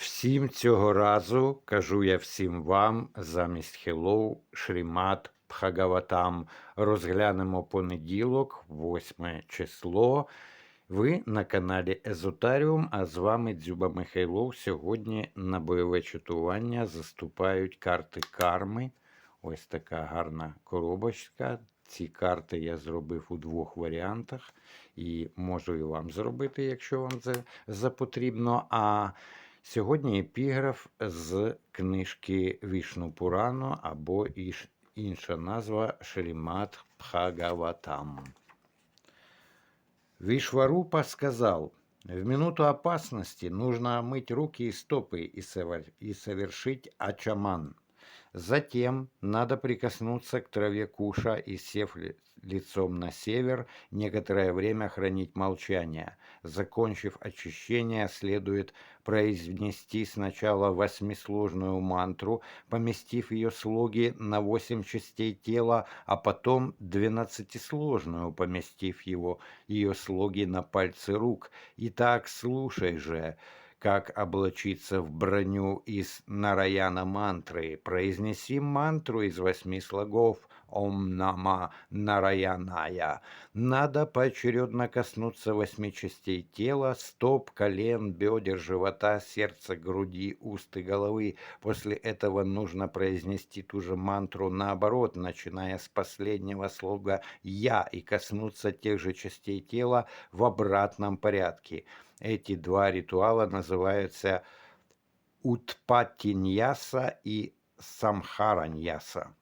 Всім цього разу кажу я всім вам замість Hello, Шрімат, Пхагаватам. Розглянемо понеділок, 8 число. Ви на каналі Езотаріум, а з вами Дзюба Михайлов. Сьогодні на бойове чатування заступають карти карми. Ось така гарна коробочка. Ці карти я зробив у двох варіантах і можу і вам зробити, якщо вам це запотрібно. А Сьогодні епіграф з книжки Вішну Пурано або інша назва Шрімат Пхагаватам. Вишварупа сказал, в минуту опасности нужно омыть руки и стопы и совершить ачаман. Затем надо прикоснуться к траве куша и, сев ли- лицом на север, некоторое время хранить молчание. Закончив очищение, следует произнести сначала восьмисложную мантру, поместив ее слоги на восемь частей тела, а потом двенадцатисложную, поместив его, ее слоги на пальцы рук. Итак, слушай же, как облачиться в броню из Нараяна мантры. Произнеси мантру из восьми слогов Ом Нама Нараяная. Надо поочередно коснуться восьми частей тела, стоп, колен, бедер, живота, сердца, груди, уст и головы. После этого нужно произнести ту же мантру наоборот, начиная с последнего слога «Я» и коснуться тех же частей тела в обратном порядке. Эти два ритуала называются Утпатиньяса и Самхараньяса.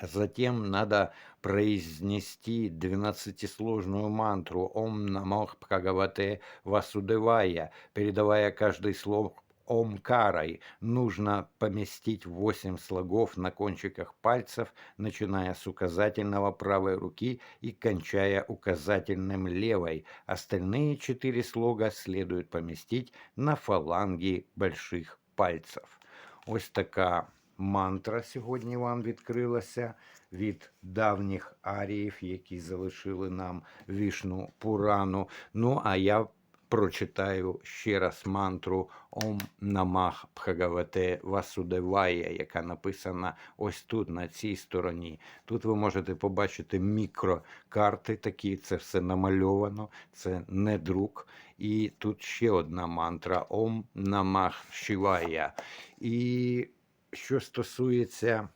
Затем надо произнести двенадцатисложную мантру Ом Намох Бхагавате Васудевая, передавая каждый слог Омкарой. Нужно поместить восемь слогов на кончиках пальцев, начиная с указательного правой руки и кончая указательным левой. Остальные четыре слога следует поместить на фаланги больших пальцев. Ось така мантра сьогодні вам відкрилася від давніх аріїв, які залишили нам вішну Пурану. Ну, а я прочитаю ще раз мантру Ом Намах Бхагавате Васудевая, яка написана ось тут, на цій стороні. Тут ви можете побачити мікрокарти такі, це все намальовано, це не друк. І тут ще одна мантра Ом Намах Шивая. І що стосується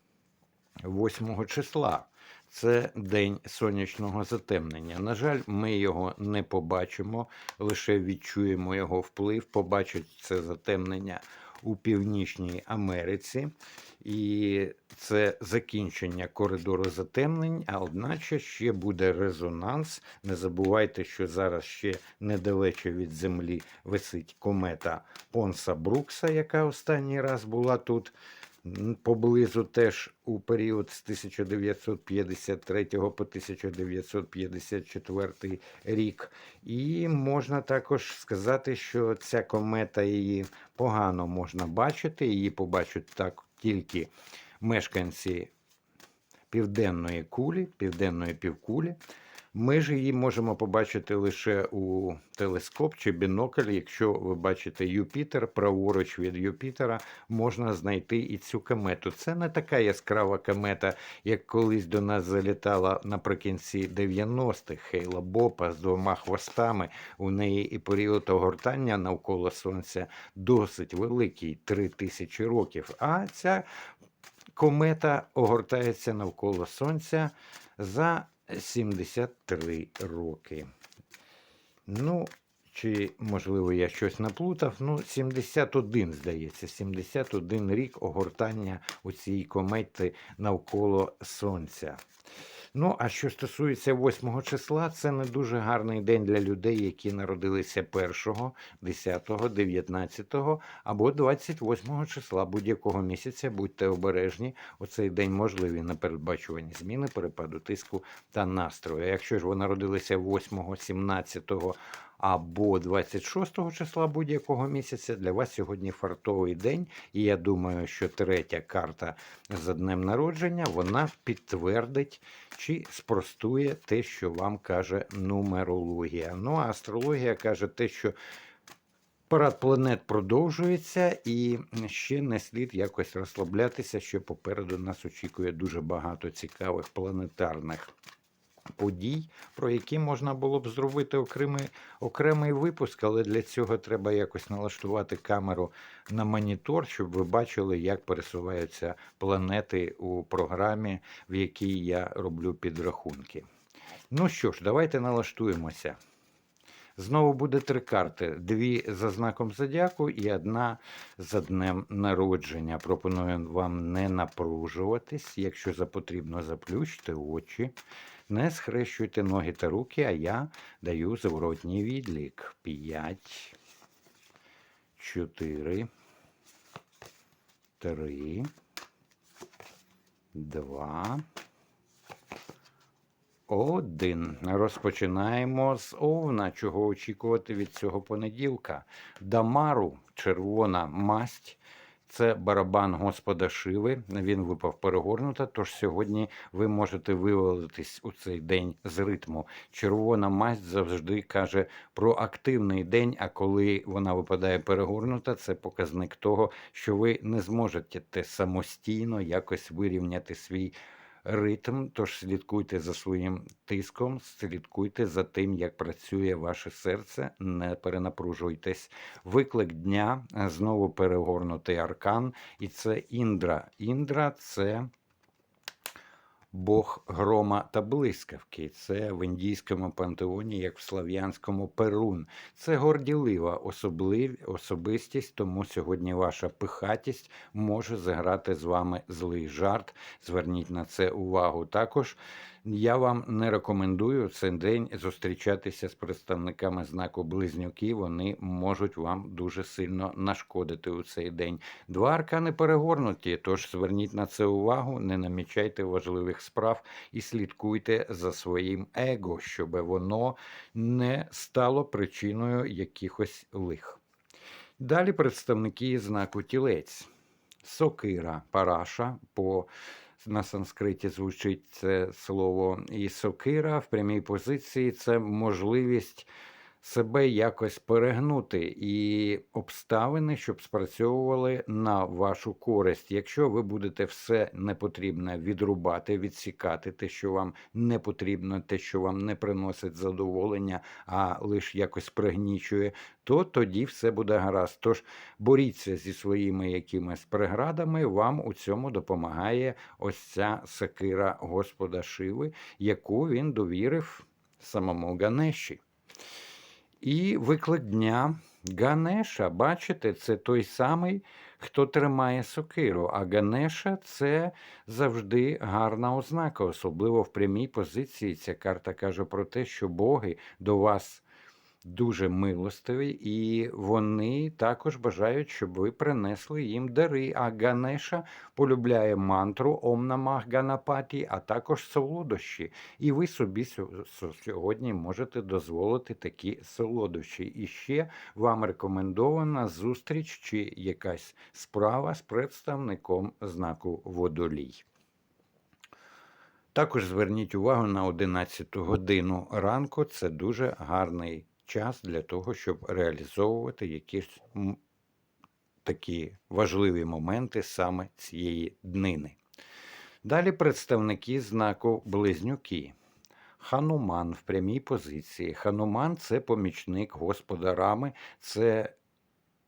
8 числа, це день сонячного затемнення. На жаль, ми його не побачимо, лише відчуємо його вплив. Побачить це затемнення у Північній Америці. І це закінчення коридору затемнень, а одначе ще буде резонанс. Не забувайте, що зараз ще недалече від Землі висить комета Понса Брукса, яка останній раз була тут. Поблизу теж у період з 1953 по 1954 рік. І можна також сказати, що ця комета її погано можна бачити. Її побачать так тільки мешканці південної кулі, південної півкулі. Ми ж її можемо побачити лише у телескоп чи бінокль. Якщо ви бачите Юпітер, праворуч від Юпітера можна знайти і цю комету. Це не така яскрава комета, як колись до нас залітала наприкінці 90-х Хейла Бопа з двома хвостами. У неї і період огортання навколо Сонця досить великий 3000 років. А ця комета огортається навколо Сонця за 73 роки. Ну, чи, можливо, я щось наплутав. Ну, 71, здається, 71 рік огортання у цій комети навколо Сонця. Ну, а що стосується 8 числа, це не дуже гарний день для людей, які народилися 1, 10, 19 або 28 числа будь-якого місяця. Будьте обережні. У цей день можливі непередбачувані зміни перепаду тиску та настрою. Якщо ж ви народилися 8, 17 або 26 числа будь-якого місяця, для вас сьогодні фартовий день. І я думаю, що третя карта за днем народження вона підтвердить чи спростує те, що вам каже нумерологія. Ну а астрологія каже те, що Парад планет продовжується, і ще не слід якось розслаблятися, що попереду нас очікує дуже багато цікавих планетарних подій, про які можна було б зробити окремий, окремий випуск, але для цього треба якось налаштувати камеру на монітор, щоб ви бачили, як пересуваються планети у програмі, в якій я роблю підрахунки. Ну що ж, давайте налаштуємося. Знову буде три карти: дві за знаком зодіаку і одна за днем народження. Пропоную вам не напружуватись. Якщо потрібно, заплющте очі, не схрещуйте ноги та руки, а я даю зворотній відлік. П'ять, чотири, три, два. Один. Розпочинаємо з Овна. Чого очікувати від цього понеділка? Дамару, червона масть. Це барабан Господа Шиви. Він випав перегорнуто. Тож сьогодні ви можете вивалитись у цей день з ритму. Червона масть завжди каже про активний день. А коли вона випадає перегорнута, це показник того, що ви не зможете самостійно якось вирівняти свій ритм, тож слідкуйте за своїм тиском, слідкуйте за тим, як працює ваше серце, не перенапружуйтесь. Виклик дня знову перегорнутий аркан, і це Індра. Індра це. Бог грома та блискавки. Це в індійському пантеоні, як в слав'янському перун. Це горділива особлив... особистість, тому сьогодні ваша пихатість може заграти з вами злий жарт. Зверніть на це увагу. Також я вам не рекомендую цей день зустрічатися з представниками знаку Близнюки. Вони можуть вам дуже сильно нашкодити у цей день. Два аркани перегорнуті, тож зверніть на це увагу, не намічайте важливих справ і слідкуйте за своїм его, щоб воно не стало причиною якихось лих. Далі представники знаку тілець. Сокира Параша по на санскриті звучить це слово і сокира в прямій позиції це можливість себе якось перегнути і обставини, щоб спрацьовували на вашу користь. Якщо ви будете все непотрібне відрубати, відсікати, те, що вам не потрібно, те, що вам не приносить задоволення, а лише якось пригнічує, то тоді все буде гаразд. Тож боріться зі своїми якимись преградами, вам у цьому допомагає ось ця сакира Господа Шиви, яку він довірив самому Ганеші. І виклик дня Ганеша, бачите, це той самий, хто тримає сокиру. А Ганеша це завжди гарна ознака, особливо в прямій позиції. Ця карта каже про те, що боги до вас дуже милостиві, і вони також бажають, щоб ви принесли їм дари. А Ганеша полюбляє мантру Ом Намах Ганапаті, а також солодощі. І ви собі сьогодні можете дозволити такі солодощі. І ще вам рекомендована зустріч чи якась справа з представником знаку водолій. Також зверніть увагу на 11 годину ранку. Це дуже гарний час для того, щоб реалізовувати якісь такі важливі моменти саме цієї днини. Далі представники знаку Близнюки. Хануман в прямій позиції. Хануман це помічник Господа Рами, це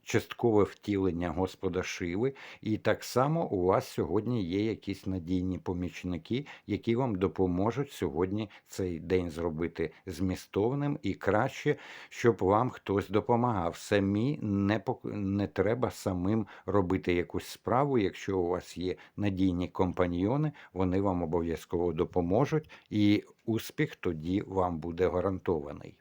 часткове втілення Господа Шиви, і так само у вас сьогодні є якісь надійні помічники, які вам допоможуть сьогодні цей день зробити змістовним і краще, щоб вам хтось допомагав. Самі не не треба самим робити якусь справу. Якщо у вас є надійні компаньйони, вони вам обов'язково допоможуть, і успіх тоді вам буде гарантований.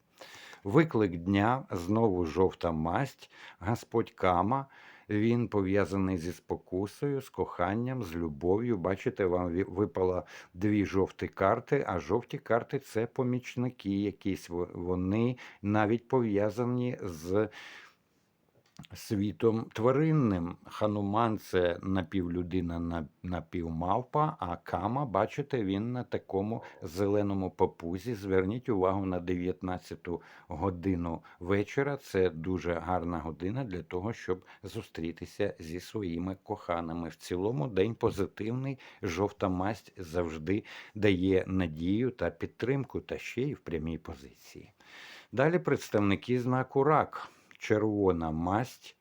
Виклик дня знову жовта масть, Господь Кама. Він пов'язаний зі спокусою, з коханням, з любов'ю. Бачите, вам випало дві жовті карти, а жовті карти це помічники якісь. Вони навіть пов'язані з світом тваринним. Хануман це напівлюдина, на- напівмавпа, а Кама, бачите, він на такому зеленому папузі. Зверніть увагу на 19 годину вечора. Це дуже гарна година для того, щоб зустрітися зі своїми коханими. В цілому день позитивний, жовта масть завжди дає надію та підтримку, та ще й в прямій позиції. Далі представники знаку рак. Червона масть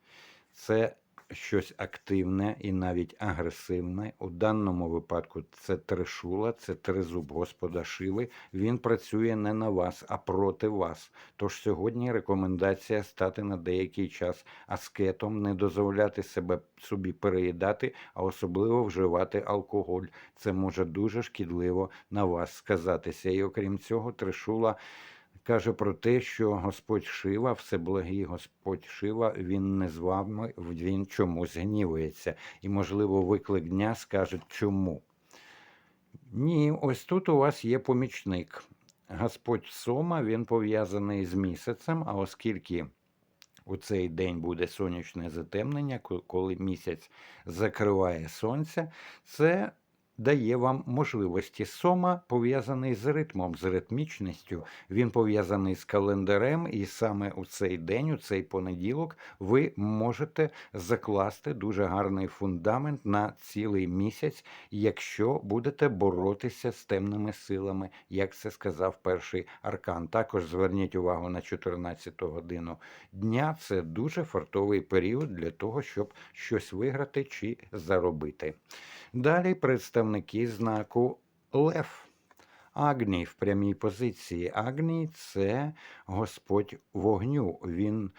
це щось активне і навіть агресивне. У даному випадку це трешула, це тризуб Господа Шиви. Він працює не на вас, а проти вас. Тож сьогодні рекомендація стати на деякий час аскетом, не дозволяти себе собі переїдати, а особливо вживати алкоголь. Це може дуже шкідливо на вас сказатися. І окрім цього, трешула каже про те, що Господь Шива, всеблагий Господь Шива, він не з вами, він чомусь гнівується. І, можливо, виклик дня скаже, чому. Ні, ось тут у вас є помічник. Господь Сома, він пов'язаний з місяцем, а оскільки у цей день буде сонячне затемнення, коли місяць закриває сонце, це дає вам можливості. Сома пов'язаний з ритмом, з ритмічністю. Він пов'язаний з календарем, і саме у цей день, у цей понеділок, ви можете закласти дуже гарний фундамент на цілий місяць, якщо будете боротися з темними силами, як це сказав перший аркан. Також зверніть увагу на 14 годину дня. Це дуже фартовий період для того, щоб щось виграти чи заробити. Далі представники знаку Лев. Агній в прямій позиції. Агній це Господь вогню. Він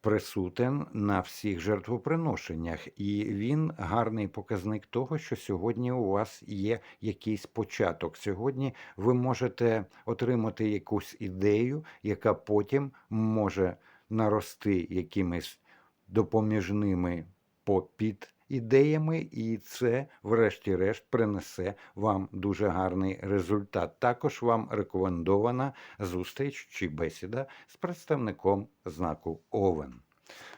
присутен на всіх жертвоприношеннях, і він гарний показник того, що сьогодні у вас є якийсь початок. Сьогодні ви можете отримати якусь ідею, яка потім може нарости якимись допоміжними попід ідеями, і це, врешті-решт, принесе вам дуже гарний результат. Також вам рекомендована зустріч чи бесіда з представником знаку Овен.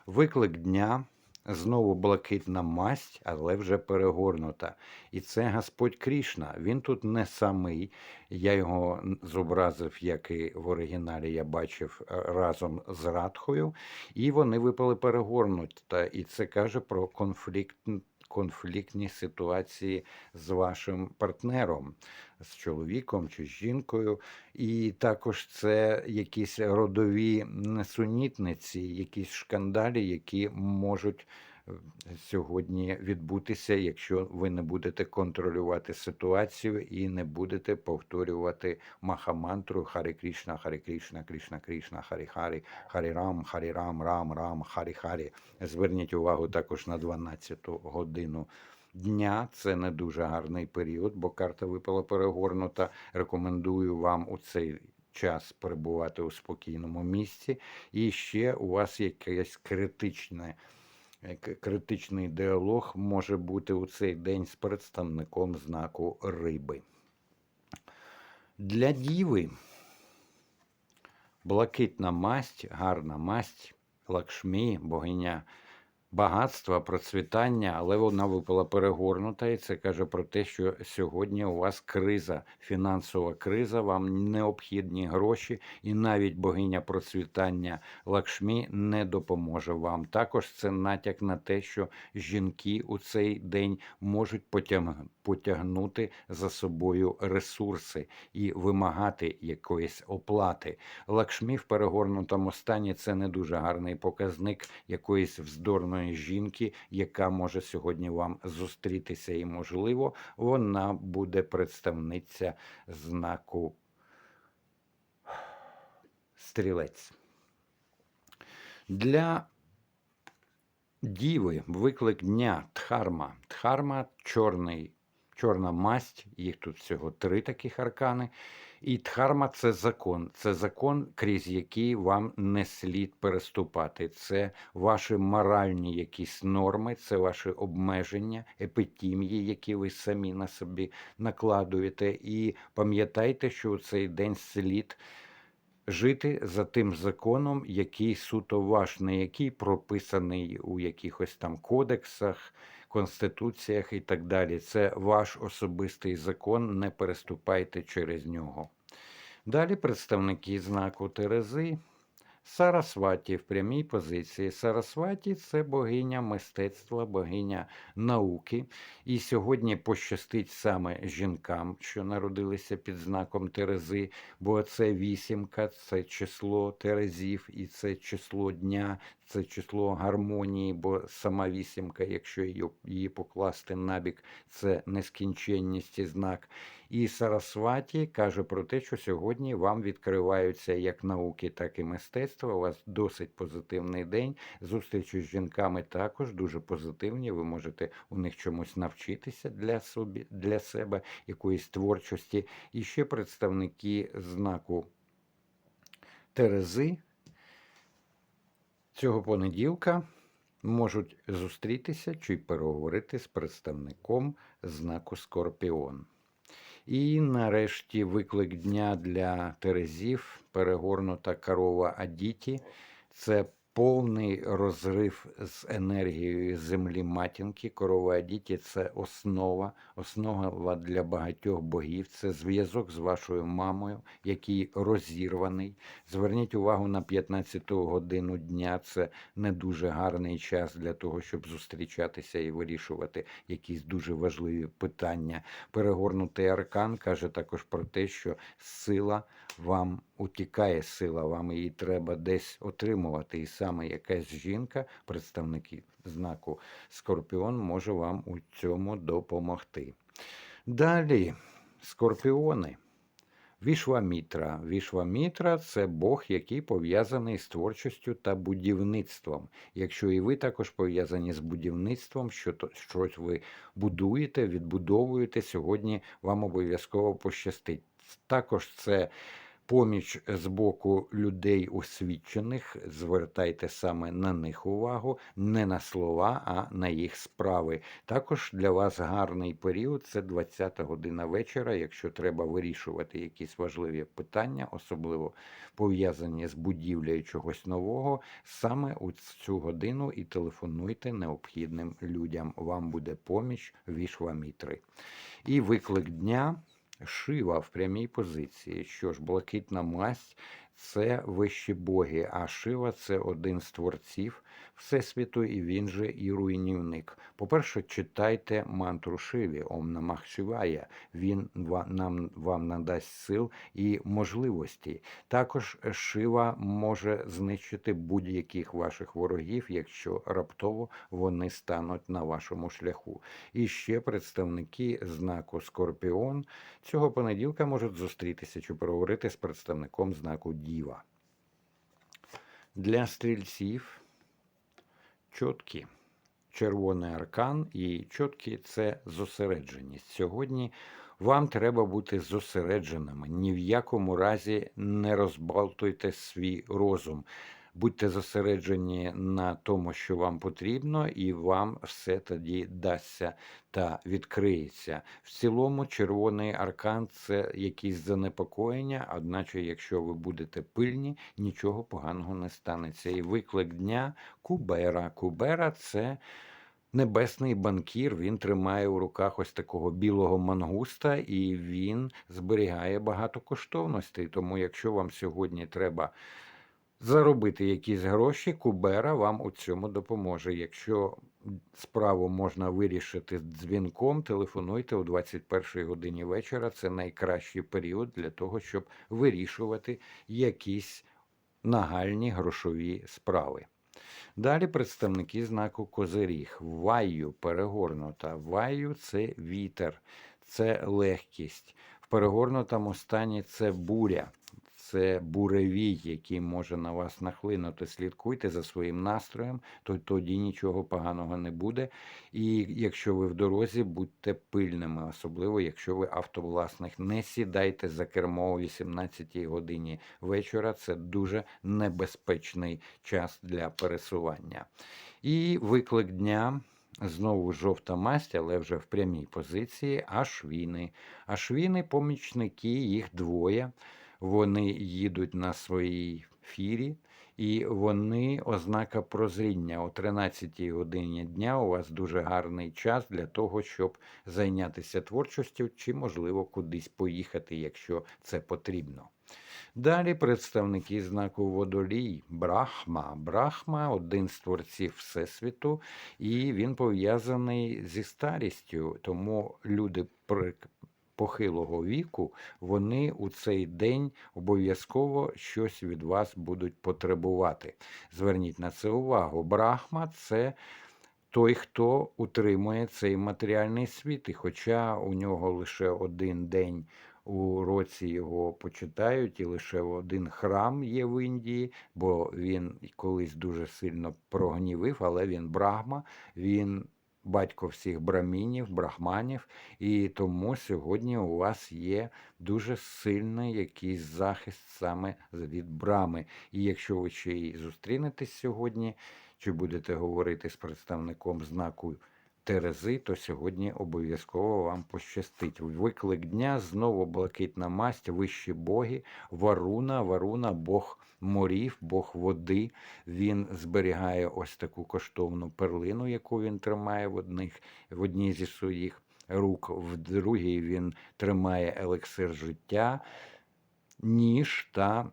Виклик дня. Знову блакитна масть, але вже перегорнута. І це Господь Крішна. Він тут не самий. Я його зобразив, як і в оригіналі я бачив е, разом з Радхою, і вони випали перегорнута. І це каже про конфлікт, конфліктні ситуації з вашим партнером, з чоловіком чи з жінкою. І також це якісь родові несунітниці, якісь шкандалі, які можуть сьогодні відбутися, якщо ви не будете контролювати ситуацію і не будете повторювати махамантру Харі Крішна, Харі Крішна, Крішна Крішна, Харі Харі, Харі Рам, Харі Рам, Рам, Рам, Харі Харі. Зверніть увагу також на 12 годину. Дня це не дуже гарний період, бо карта випала перегорнута. Рекомендую вам у цей час перебувати у спокійному місці. І ще у вас якесь критичне, критичний діалог може бути у цей день з представником знаку риби. Для діви блакитна масть, гарна масть, лакшмі, богиня багатства, процвітання, але вона випала перегорнута, і це каже про те, що сьогодні у вас криза, фінансова криза, вам необхідні гроші, і навіть богиня процвітання Лакшмі не допоможе вам. Також це натяк на те, що жінки у цей день можуть потяг- потягнути за собою ресурси і вимагати якоїсь оплати. Лакшмі в перегорнутому стані це не дуже гарний показник якоїсь вздорної жінки, яка може сьогодні вам зустрітися, і, можливо, вона буде представниця знаку стрілець. Для діви виклик дня Дхарма. Дхарма чорний, чорна масть, їх тут всього три таких аркани. І Дхарма це закон. Це закон, крізь який вам не слід переступати. Це ваші моральні якісь норми, це ваші обмеження, епітімії, які ви самі на собі накладуєте. І пам'ятайте, що у цей день слід жити за тим законом, який суто ваш, не який прописаний у якихось там кодексах, конституціях і так далі. Це ваш особистий закон, не переступайте через нього. Далі представники знаку Терези. Сарасваті в прямій позиції. Сарасваті це богиня мистецтва, богиня науки. І сьогодні пощастить саме жінкам, що народилися під знаком Терези, бо це вісімка, це число Терезів, і це число дня, це число гармонії, бо сама вісімка, якщо її, покласти набік, це нескінченність і знак. І Сарасваті каже про те, що сьогодні вам відкриваються як науки, так і мистецтво. У вас досить позитивний день. Зустрічі з жінками також дуже позитивні. Ви можете у них чомусь навчитися для собі для себе, якоїсь творчості. І ще представники знаку Терези цього понеділка можуть зустрітися чи переговорити з представником знаку Скорпіон. І нарешті виклик дня для Терезів, перегорнута корова Адіті. Це повний розрив з енергією землі матінки. Корова Адіті це основа, основа для багатьох богів. Це зв'язок з вашою мамою, який розірваний. Зверніть увагу на 15-ту годину дня. Це не дуже гарний час для того, щоб зустрічатися і вирішувати якісь дуже важливі питання. Перегорнутий аркан каже також про те, що сила вам утікає сила, вам її треба десь отримувати. І саме якась жінка, представники знаку Скорпіон, може вам у цьому допомогти. Далі, скорпіони. Вішвамітра. Вішвамітра це Бог, який пов'язаний з творчістю та будівництвом. Якщо і ви також пов'язані з будівництвом, що щось ви будуєте, відбудовуєте, сьогодні вам обов'язково пощастить. Також це поміч з боку людей освічених. Звертайте саме на них увагу, не на слова, а на їх справи. Також для вас гарний період це 20 година вечора, якщо треба вирішувати якісь важливі питання, особливо пов'язані з будівлею чогось нового. Саме у цю годину і телефонуйте необхідним людям. Вам буде поміч вішвамітри. І виклик дня. Шива в прямій позиції. Що ж, блакитна масть це вищі боги, а Шива це один з творців Всесвіту, і він же і руйнівник. По-перше, читайте мантру Шиві, Ом Намах Шивая. Він нам вам надасть сил і можливості. Також Шива може знищити будь-яких ваших ворогів, якщо раптово вони стануть на вашому шляху. І ще представники знаку Скорпіон цього понеділка можуть зустрітися чи поговорити з представником знаку Діва. Для стрільців чоткі. Червоний аркан і чоткі це зосередженість. Сьогодні вам треба бути зосередженими. Ні в якому разі не розбалтуйте свій розум будьте зосереджені на тому, що вам потрібно, і вам все тоді дасться та відкриється. В цілому, червоний аркан це якісь занепокоєння, одначе, якщо ви будете пильні, нічого поганого не станеться. І виклик дня Кубера. Кубера це. Небесний банкір він тримає у руках ось такого білого мангуста, і він зберігає багато коштовностей. Тому, якщо вам сьогодні треба заробити якісь гроші, Кубера вам у цьому допоможе. Якщо справу можна вирішити дзвінком, телефонуйте о 21 годині вечора. Це найкращий період для того, щоб вирішувати якісь нагальні грошові справи. Далі представники знаку Козиріг. Ваю перегорнута. Ваю це вітер, це легкість. В перегорнутому стані це буря це буревій, який може на вас нахлинути. Слідкуйте за своїм настроєм, то тоді нічого поганого не буде. І якщо ви в дорозі, будьте пильними, особливо якщо ви автовласник. Не сідайте за кермо о 18 годині вечора. Це дуже небезпечний час для пересування. І виклик дня. Знову жовта масть, але вже в прямій позиції, ашвіни. Ашвіни помічники, їх двоє. Вони їдуть на своїй фірі, і вони ознака прозріння. О 13-й годині дня у вас дуже гарний час для того, щоб зайнятися творчістю чи, можливо, кудись поїхати, якщо це потрібно. Далі представники знаку водолій Брахма. Брахма один з творців Всесвіту, і він пов'язаний зі старістю. Тому люди похилого віку, вони у цей день обов'язково щось від вас будуть потребувати. Зверніть на це увагу. Брахма це той, хто утримує цей матеріальний світ, і хоча у нього лише один день у році його почитають, і лише один храм є в Індії, бо він колись дуже сильно прогнівив, але він брахма, він батько всіх брамінів, брахманів, і тому сьогодні у вас є дуже сильний якийсь захист саме від брами. І якщо ви ще й зустрінетесь сьогодні, чи будете говорити з представником знаку Терези, то сьогодні обов'язково вам пощастить. Виклик дня знову блакитна масть, вищі боги, варуна, варуна, Бог морів, Бог води. Він зберігає ось таку коштовну перлину, яку він тримає в одних в одній зі своїх рук. В другій він тримає елексир життя, ніж та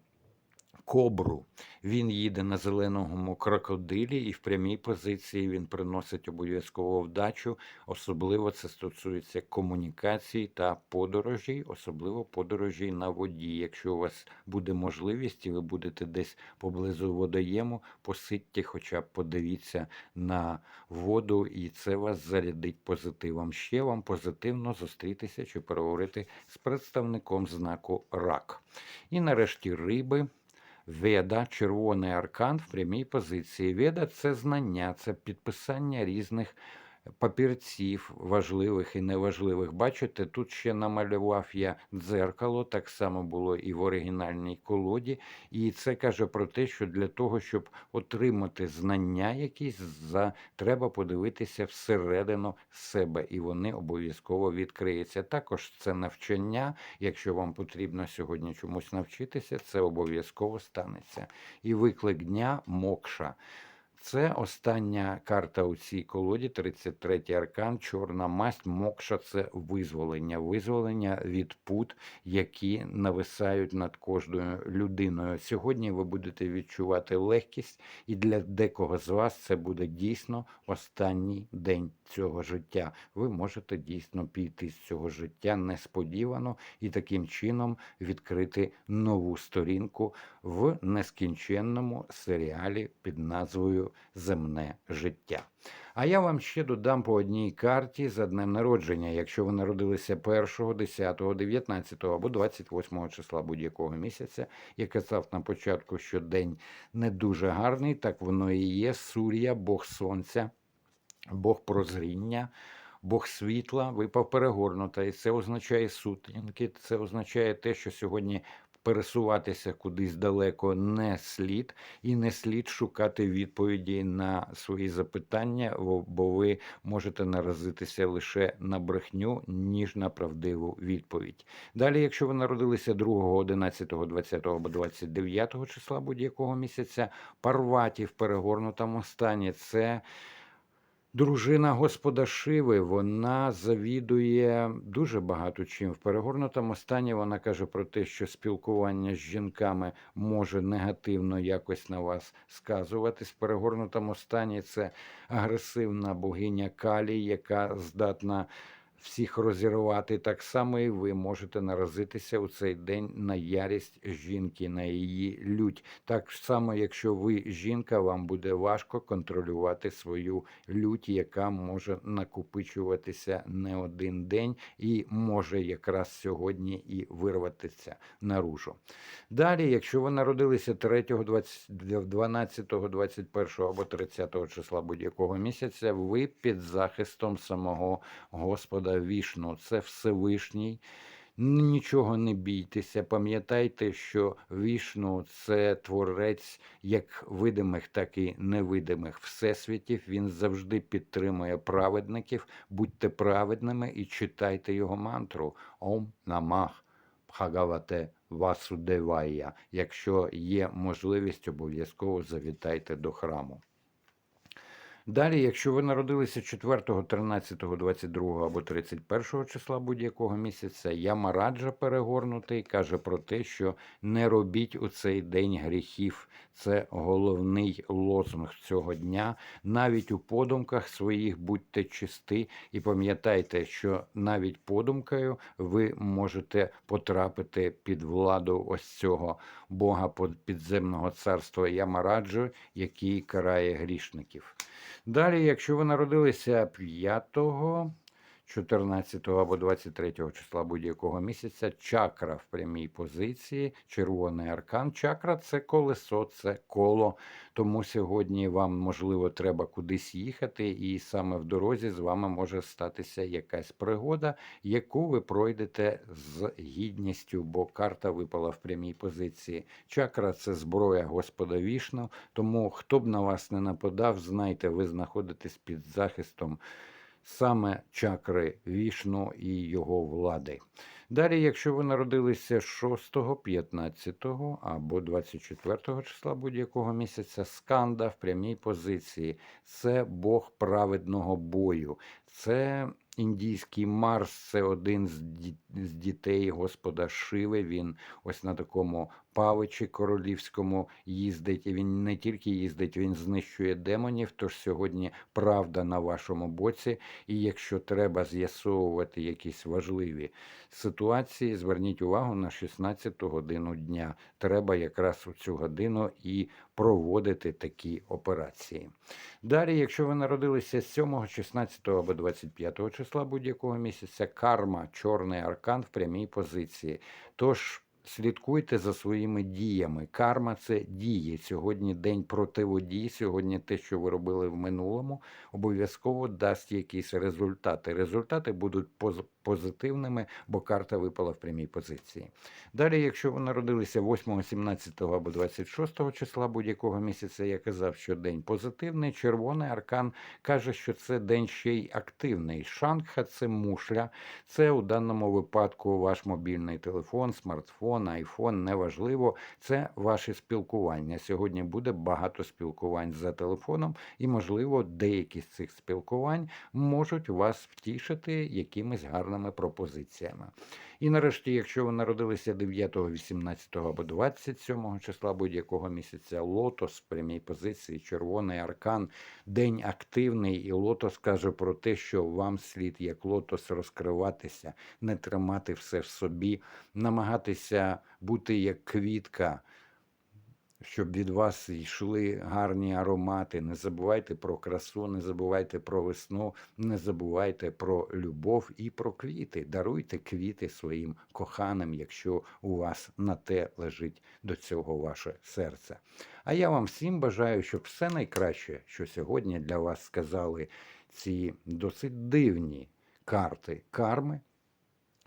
кобру. Він їде на зеленому крокодилі, і в прямій позиції він приносить обов'язково вдачу. Особливо це стосується комунікацій та подорожей, особливо подорожей на воді. Якщо у вас буде можливість, і ви будете десь поблизу водоєму, посидьте, хоча б подивіться на воду, і це вас зарядить позитивом. Ще вам позитивно зустрітися чи переговорити з представником знаку рак. І нарешті риби. Веда, червоний аркан в прямій позиції. Веда це знання, це підписання різних папірців, важливих і неважливих. Бачите, тут ще намалював я дзеркало, так само було і в оригінальній колоді. І це каже про те, що для того, щоб отримати знання якісь, за, треба подивитися всередину себе, і вони обов'язково відкриються. Також це навчання. Якщо вам потрібно сьогодні чомусь навчитися, це обов'язково станеться. І виклик дня мокша. Це остання карта у цій колоді, 33-й аркан, чорна масть, мокша це визволення, визволення від пут, які нависають над кожною людиною. Сьогодні ви будете відчувати легкість, і для декого з вас це буде дійсно останній день цього життя. Ви можете дійсно піти з цього життя несподівано і таким чином відкрити нову сторінку в нескінченному серіалі під назвою Земне життя. А я вам ще додам по одній карті за днем народження, якщо ви народилися 1, 10, 19 або 28 числа будь-якого місяця. Я казав на початку, що день не дуже гарний, так воно і є. Сур'я, Бог Сонця, Бог прозріння. Бог світла випав перегорнута, і це означає сутінки. Це означає те, що сьогодні пересуватися кудись далеко не слід, і не слід шукати відповіді на свої запитання, бо ви можете наразитися лише на брехню, ніж на правдиву відповідь. Далі, якщо ви народилися 2, 11, 20 або 29 числа будь-якого місяця, парваті в перегорнутому стані це. Дружина Господа Шиви, вона завідує дуже багато чим. В перегорнутому стані вона каже про те, що спілкування з жінками може негативно якось на вас сказуватись. В перегорнутому стані це агресивна богиня Калі, яка здатна всіх розірвати. Так само і ви можете наразитися у цей день на ярість жінки, на її лють. Так само, якщо ви жінка, вам буде важко контролювати свою лють, яка може накопичуватися не один день і може якраз сьогодні і вирватися наружу. Далі, якщо ви народилися 3, 12, 21 або 30 числа будь-якого місяця, ви під захистом самого Господа Вішну, це Всевишній. Нічого не бійтеся, пам'ятайте, що вішну це творець як видимих, так і невидимих всесвітів. Він завжди підтримує праведників. Будьте праведними і читайте його мантру Ом Намах Бхагавате Васудевая. Якщо є можливість, обов'язково завітайте до храму. Далі, якщо ви народилися 4, 13, 22 або 31 числа будь-якого місяця, Ямараджа перегорнутий каже про те, що не робіть у цей день гріхів. Це головний лозунг цього дня. Навіть у подумках своїх будьте чисті і пам'ятайте, що навіть подумкою ви можете потрапити під владу ось цього Бога підземного царства Ямараджу, який карає грішників. Далі, якщо ви народилися 5, 14 або 23 числа будь-якого місяця, чакра в прямій позиції, червоний аркан. Чакра це колесо, це коло. Тому сьогодні вам, можливо, треба кудись їхати, і саме в дорозі з вами може статися якась пригода, яку ви пройдете з гідністю, бо карта випала в прямій позиції. Чакра це зброя Господа Вішну, тому хто б на вас не нападав, знайте, ви знаходитесь під захистом саме чакри Вішну і його влади. Далі, якщо ви народилися 6, 15 або 24 числа будь-якого місяця, сканда в прямій позиції це Бог праведного бою. Це індійський Марс, це один з дітей Господа Шиви. Він ось на такому павичі королівському їздить. І він не тільки їздить, він знищує демонів. Тож сьогодні правда на вашому боці. І якщо треба з'ясовувати якісь важливі ситуації, зверніть увагу на 16 годину дня. Треба якраз у цю годину і проводити такі операції. Далі, якщо ви народилися 7, 16 або 25 числа будь-якого місяця, карма, чорний аркан в прямій позиції. Тож Слідкуйте за своїми діями. Карма це дії. Сьогодні день противодій, сьогодні те, що ви робили в минулому, обов'язково дасть якісь результати. Результати будуть позитивними, бо карта випала в прямій позиції. Далі, якщо ви народилися 8, 17 або 26 числа будь-якого місяця, я казав, що день позитивний, червоний аркан каже, що це день ще й активний. Шангха це мушля, це у даному випадку ваш мобільний телефон, смартфон, айфон, неважливо. Це ваше спілкування. Сьогодні буде багато спілкувань за телефоном, і, можливо, деякі з цих спілкувань можуть вас втішити якимись гарними гарними пропозиціями. І нарешті, якщо ви народилися 9, 18 або 27 числа будь-якого місяця, лотос в прямій позиції, червоний аркан, день активний, і лотос каже про те, що вам слід як лотос розкриватися, не тримати все в собі, намагатися бути як квітка щоб від вас йшли гарні аромати. Не забувайте про красу, не забувайте про весну, не забувайте про любов і про квіти. Даруйте квіти своїм коханим, якщо у вас на те лежить до цього ваше серце. А я вам всім бажаю, щоб все найкраще, що сьогодні для вас сказали ці досить дивні карти карми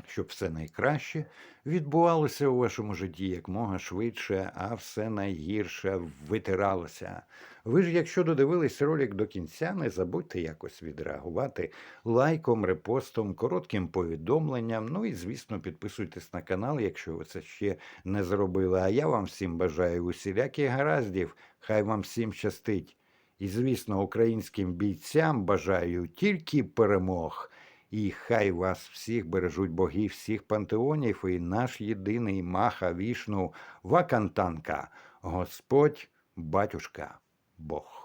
щоб все найкраще відбувалося у вашому житті якмога швидше, а все найгірше витиралося. Ви ж, якщо додивились ролик до кінця, не забудьте якось відреагувати лайком, репостом, коротким повідомленням. Ну і, звісно, підписуйтесь на канал, якщо ви це ще не зробили. А я вам всім бажаю усіляких гараздів. Хай вам всім щастить. І, звісно, українським бійцям бажаю тільки перемог. І хай вас всіх бережуть боги, всіх пантеонів, і наш єдиний маха вішну Вакантанка, Господь, батюшка, Бог.